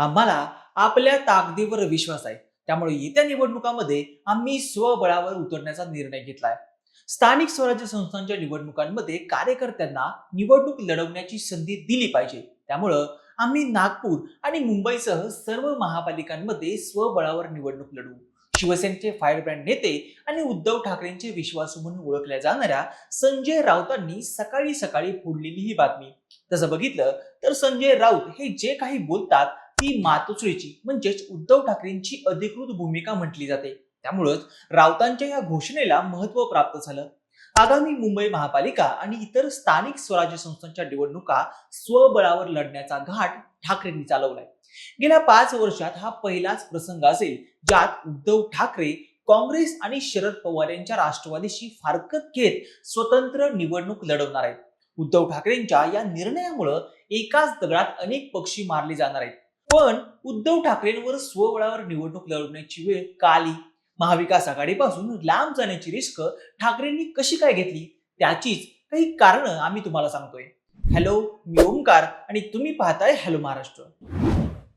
आम्हाला आपल्या ताकदीवर विश्वास आहे. त्यामुळे येत्या निवडणुकांमध्ये आम्ही स्वबळावर उतरण्याचा निर्णय घेतलाय. स्थानिक स्वराज्य संस्थांच्या निवडणुकांमध्ये कार्यकर्त्यांना निवडणूक लढवण्याची संधी दिली पाहिजे. त्यामुळं आम्ही नागपूर आणि मुंबईसह सर्व महापालिकांमध्ये स्वबळावर निवडणूक लढवू. शिवसेनेचे फायर ब्रँड नेते आणि उद्धव ठाकरेंचे विश्वासू म्हणून ओळखल्या जाणाऱ्या संजय राऊतांनी सकाळी सकाळी फोडलेली ही बातमी. तसं बघितलं तर संजय राऊत हे जे काही बोलतात ती मातोश्रीची म्हणजेच उद्धव ठाकरेंची अधिकृत भूमिका म्हटली जाते. त्यामुळंच राऊतांच्या या घोषणेला महत्त्व प्राप्त झालं. आगामी मुंबई महापालिका आणि इतर स्थानिक स्वराज्य संस्थांच्या निवडणुका स्वबळावर लढण्याचा घाट ठाकरेंनी चालवलाय. गेल्या पाच वर्षात हा पहिलाच प्रसंग असेल ज्यात उद्धव ठाकरे काँग्रेस आणि शरद पवार यांच्या राष्ट्रवादीशी फारकत घेत स्वतंत्र निवडणूक लढवणार आहेत. उद्धव ठाकरेंच्या या निर्णयामुळं एकाच दगडात अनेक पक्षी मारले जाणार आहेत. पण उद्धव ठाकरेंवर स्वबळावर निवडणूक लढवण्याची वेळ काली. महाविकास आघाडीपासून लांब जाण्याची रिस्क ठाकरेंनी कशी काय घेतली? त्याचीच काही कारण आम्ही तुम्हाला सांगतोय. हॅलो मी ओंकार आणि तुम्ही पाहताय हॅलो महाराष्ट्र.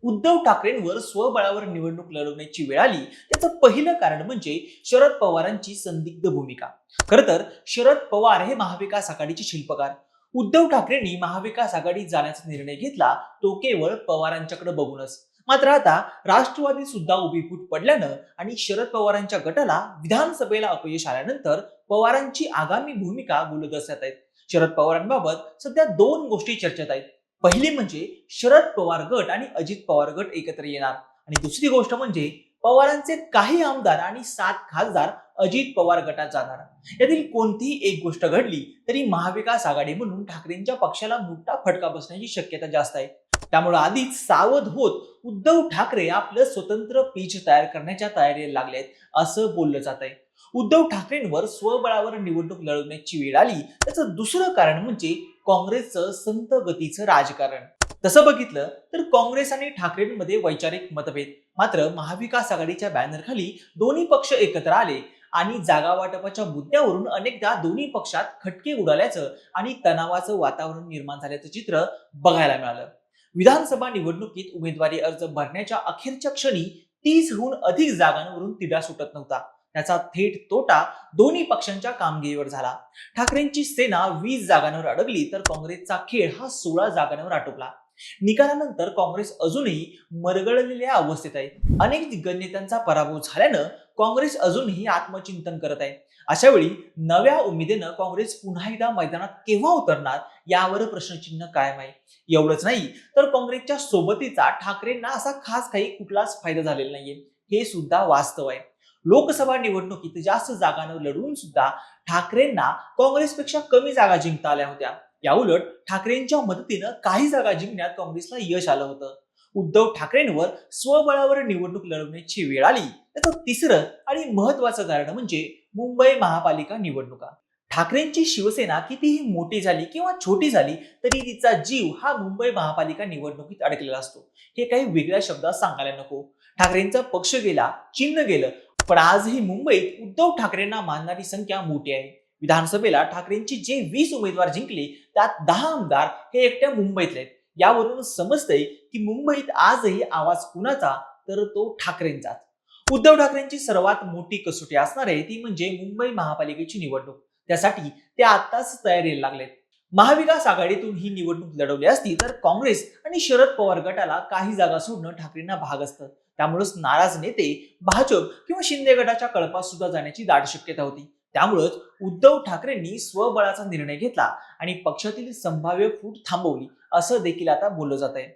उद्धव ठाकरेंवर स्वबळावर निवडणूक लढवण्याची वेळ आली त्याचं पहिलं कारण म्हणजे शरद पवारांची संदिग्ध भूमिका. खरं तर शरद पवार हे महाविकास आघाडीचे शिल्पकार. उद्धव ठाकरेंनी महाविकास आघाडीत जाण्याचा निर्णय घेतला तो केवळ पवारांच्याकडे बघूनच. मात्र आता राष्ट्रवादी सुद्धा उभी फूट पडल्यानं आणि शरद पवारांच्या गटाला विधानसभेला अपयश आल्यानंतर पवारांची आगामी भूमिका बोलदस्यात आहेत. शरद पवारांबाबत सध्या दोन गोष्टी चर्चेत आहेत. पहिली म्हणजे शरद पवार गट आणि अजित पवार गट एकत्र येणार. आणि दुसरी गोष्ट म्हणजे पवारांचे काही आमदार आणि सात खासदार अजित पवार गटात जाणार. यातील कोणतीही एक गोष्ट घडली तरी महाविकास आघाडी म्हणून ठाकरेंच्या पक्षाला मोठा फटका बसण्याची शक्यता जास्त आहे. त्यामुळे आधीच सावध होत उद्धव ठाकरे आपलं स्वतंत्र पीच तयार करण्याच्या तयारीला लागले आहेत असं बोललं जात आहे. उद्धव ठाकरेंवर स्वबळावर निवडणूक लढवण्याची वेळ आली त्याचं दुसरं कारण म्हणजे काँग्रेसचं संत गतीचं राजकारण. तसं बघितलं तर काँग्रेस आणि ठाकरेंमध्ये वैचारिक मतभेद. मात्र महाविकास आघाडीच्या बॅनरखाली दोन्ही पक्ष एकत्र आले आणि जागा वाटपाच्या मुद्द्यावरून अनेकदा दोन्ही पक्षात खटके उडाल्याचं आणि तणावाचं वातावरण निर्माण झाल्याचं चित्र बघायला मिळालं. विधानसभा निवडणुकीत उमेदवारी अर्ज भरण्याच्या अखेरच्या क्षणी तीसहून अधिक जागांवरून तिढा सुटत नव्हता. त्याचा थेट तोटा दोन्ही पक्षांच्या कामगिरीवर झाला. ठाकरेंची सेना वीस जागांवर अडकली तर काँग्रेसचा खेळ हा सोळा जागांवर आटोपला. निकालानंतर काँग्रेस अजूनही मरगळलेल्या अवस्थेत आहे. अनेक दिग्गज नेत्यांचा पराभव झाल्यानं काँग्रेस अजूनही आत्मचिंतन करत आहे. अशा वेळी नव्या उमेदीनं काँग्रेस पुन्हा एकदा मैदानात केव्हा उतरणार यावर प्रश्नचिन्ह कायम आहे. एवढंच नाही तर काँग्रेसच्या सोबतीचा ठाकरेंना असा खास काही कुठलाच फायदा झालेला नाहीये. हे सुद्धा वास्तव आहे. लोकसभा निवडणुकीत जास्त जागांवर लढवून सुद्धा ठाकरेंना काँग्रेसपेक्षा कमी जागा जिंकता आल्या होत्या. याउलट ठाकरेंच्या मदतीनं काही जागा जिंकण्यात काँग्रेसला यश आलं होतं. उद्धव ठाकरेंवर स्वबळावर निवडणूक लढवण्याची वेळ आली. त्याचं तिसरं आणि महत्वाचं कारण म्हणजे मुंबई महापालिका निवडणुका. ठाकरेंची शिवसेना कितीही मोठी झाली किंवा छोटी झाली तरी तिचा जीव हा मुंबई महापालिका निवडणुकीत अडकलेला असतो. हे काही वेगळ्या शब्दात सांगायला नको. ठाकरेंचा पक्ष गेला चिन्ह गेलं पण आजही मुंबईत उद्धव ठाकरेंना मानणारी संख्या मोठी आहे. विधानसभेला ठाकरेंची जे वीस उमेदवार जिंकले त्यात दहा आमदार हे एकट्या मुंबईतले आहेत. यावरून समजतंय की मुंबईत आजही आवाज कुणाचा तर तो ठाकरेंचाच. उद्धव ठाकरेंची सर्वात मोठी कसोटी असणार आहे ती म्हणजे मुंबई महापालिकेची निवडणूक. त्यासाठी ते आताच तयारीला लागलेत. महाविकास आघाडीतून ही निवडणूक लढवली असती तर काँग्रेस आणि शरद पवार गटाला काही जागा सोडणं ठाकरेंना भाग असतं. त्यामुळेच नाराज नेते भाजप किंवा शिंदे गटाच्या कळपात सुद्धा जाण्याची दाट शक्यता होती. त्यामुळेच उद्धव ठाकरेंनी स्वबळाचा निर्णय घेतला आणि पक्षातील संभाव्य फूट थांबवली असं देखील आता बोललं जात आहे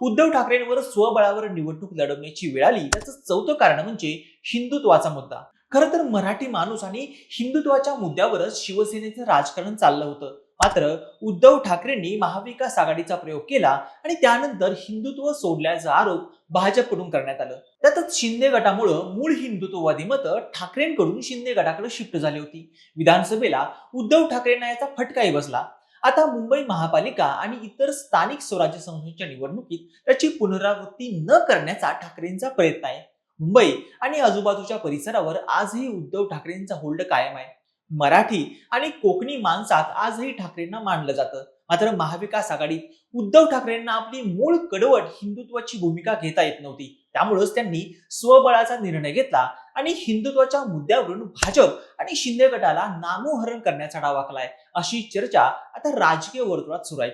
उद्धव ठाकरेंवर स्वबळावर निवडणूक लढवण्याची वेळ आली त्याचं चौथं कारण म्हणजे हिंदुत्वाचा मुद्दा. खरं तर मराठी माणूस आणि हिंदुत्वाच्या मुद्द्यावरच शिवसेनेचं राजकारण चाललं होतं. मात्र उद्धव ठाकरेंनी महाविकास आघाडीचा प्रयोग केला आणि त्यानंतर हिंदुत्व सोडल्याचा आरोप भाजपकडून करण्यात आलं. त्यातच शिंदे गटामुळं मूळ हिंदुत्ववादी मतं ठाकरेंकडून शिंदे गटाकडे शिफ्ट झाली होती. विधानसभेला उद्धव ठाकरेंना याचा फटकाही बसला. आता मुंबई महापालिका आणि इतर स्थानिक स्वराज्य संस्थेच्या निवडणुकीत त्याची पुनरावृत्ती न करण्याचा ठाकरेंचा प्रयत्न आहे. मुंबई आणि आजूबाजूच्या परिसरावर आजही उद्धव ठाकरेंचा होल्ड कायम आहे. मराठी आणि कोकणी माणसात आजही ठाकरेंना मानलं जातं. मात्र महाविकास आघाडीत उद्धव ठाकरेंना आपली मूळ कडवट हिंदुत्वाची भूमिका घेता येत नव्हती. त्यामुळेच त्यांनी स्वबळाचा निर्णय घेतला आणि हिंदुत्वाच्या मुद्द्यावरून भाजप आणि शिंदे गटाला नामोहरण करण्याचा डाव आखलाय अशी चर्चा आता राजकीय वर्तुळात सुरू आहे.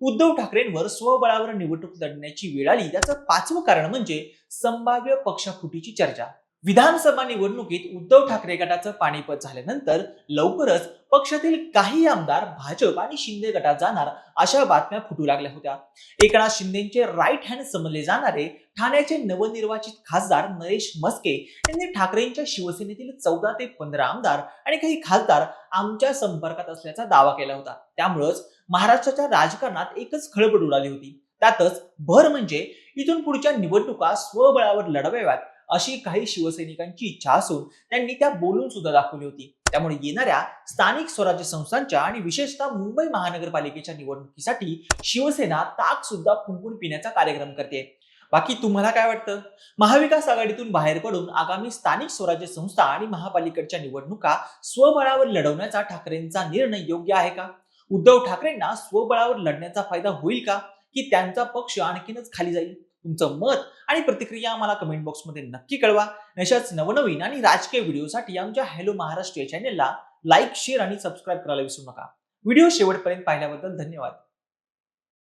उद्धव ठाकरेंवर स्वबळावर निवडणूक लढण्याची वेळ आली त्याचं पाचवं कारण म्हणजे संभाव्य पक्षाफुटीची चर्चा. विधानसभा निवडणुकीत उद्धव ठाकरे गटाचं पाणीपत झाल्यानंतर लवकरच पक्षातील काही आमदार भाजप आणि शिंदे गटात जाणार अशा बातम्या फुटू लागल्या होत्या. एकनाथ शिंदेचे राईट हँड समजले जाणारे ठाण्याचे नवनिर्वाचित खासदार नरेश मस्के यांनी ठाकरेंच्या शिवसेनेतील चौदा ते पंधरा आमदार आणि काही खासदार आमच्या संपर्कात असल्याचा दावा केला होता. त्यामुळंच महाराष्ट्राच्या राजकारणात एकच खळबळ उडाली होती. त्यातच भर म्हणजे इथून पुढच्या निवडणुका स्वबळावर लढवाव्यात अशी काही शिवसैनिकांची इच्छा असून त्यांनी त्या बोलून सुद्धा दाखवली होती. त्यामुळे येणाऱ्या स्थानिक स्वराज्य संस्थांच्या आणि विशेषतः मुंबई महानगरपालिकेच्या निवडणुकीसाठी शिवसेना ताक सुद्धा फुंकून पिण्याचा कार्यक्रम करते. बाकी तुम्हाला काय वाटतं? महाविकास आघाडीतून बाहेर पडून आगामी स्थानिक स्वराज्य संस्था आणि महापालिकेच्या निवडणुका स्वबळावर लढवण्याचा ठाकरेंचा निर्णय योग्य आहे का? उद्धव ठाकरेंना स्वबळावर लढण्याचा फायदा होईल का? की त्यांचा पक्ष आणखीनच खाली जाईल? तुमचं मत आणि प्रतिक्रिया आम्हाला कमेंट बॉक्समध्ये नक्की कळवा. अशाच नवनवीन आणि राजकीय व्हिडिओसाठी आमच्या हॅलो महाराष्ट्र या चॅनेलला लाईक शेअर आणि सबस्क्राईब करायला विसरू नका. व्हिडिओ शेवटपर्यंत पाहिल्याबद्दल धन्यवाद.